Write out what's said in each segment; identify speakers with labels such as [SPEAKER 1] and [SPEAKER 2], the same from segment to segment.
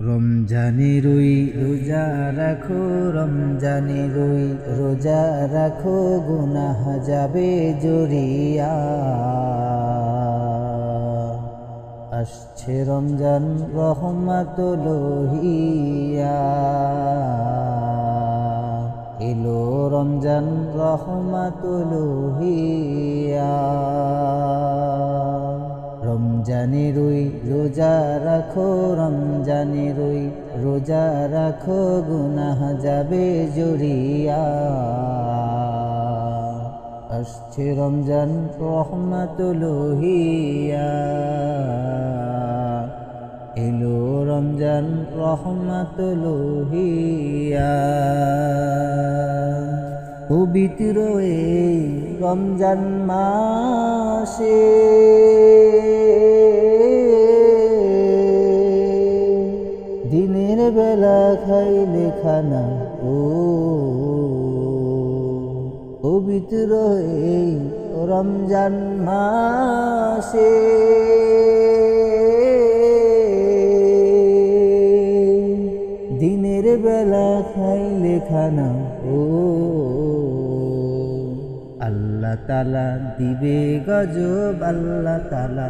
[SPEAKER 1] রমজানে রুই রোজা রাখো রমজানে রুই রোজা রাখো, গুনাহ যাবে জরিয়া। আসছে রমজান রহমাত লোহিয়া এলো রমজান রহমাত লোহিয়া রমজানে রুই, রোজা রাখো, রমজানে রুই, রোজা রাখো, গুনাহ যাবে জরিয়া। আসছে রমজান রহমাতুলহিয়া এলো রমজান রহমাতুলহিয়া পবিত্র এই রমজান মাসে। দিনের বেলা খাইলে খানা ও পবিত্র এই রমজান মাসে। দিনের বেলা খাইলে খানা ও আল্লাহ তালা দিবে গজব, আল্লাহ তালা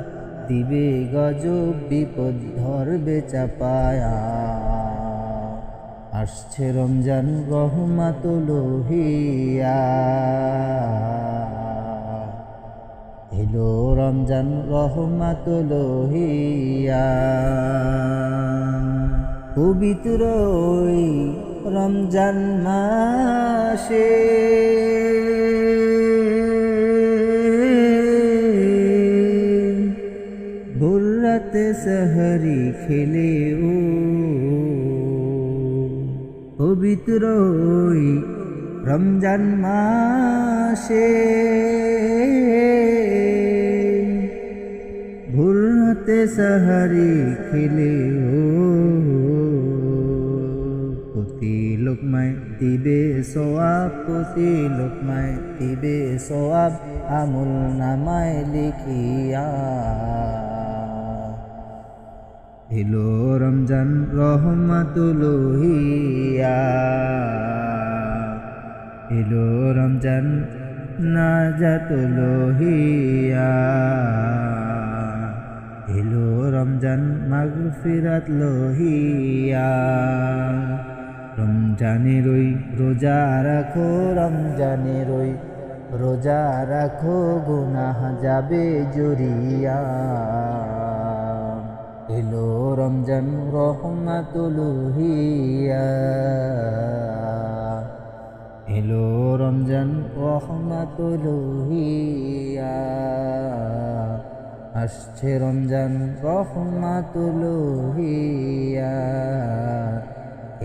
[SPEAKER 1] দিবে গজব, বিপদ ধরবে চাপায়া। আসছে রমজান রহমাতুলহিয়া এলো রমজান রহমাতুলহিয়া পবিত্র ওই রমজান মাসে ভোররাতে সাহারি খেলে ও। পবিত্র রমজান মাসে ভোররাতে সাহারি খেলে ও। প্রতি লোকমায় দিবে সোয়াব প্রতি লোকমায় দিবে সোয়াব আমুল নামায় লিখিয়া। এলো রমজান রহমাতুলহিয়া এলো রমজান নাজাতুলহিয়া এলো রমজান মাগফিরাত লোহিয়া রমজানের ওই রোজা রাখো, রমজানের ওই রোজা রাখো, গুনাহ যাবে জুরিয়া। রমজান রহমাতুলহিয়া এলো রমজান রহমাতুলহিয়া আসছে রমজান রহমাতুলহিয়া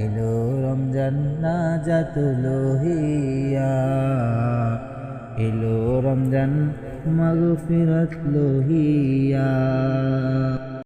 [SPEAKER 1] এলো রমজান নাজাতুলহিয়া এলো রমজান মাগফিরাত লোহিয়া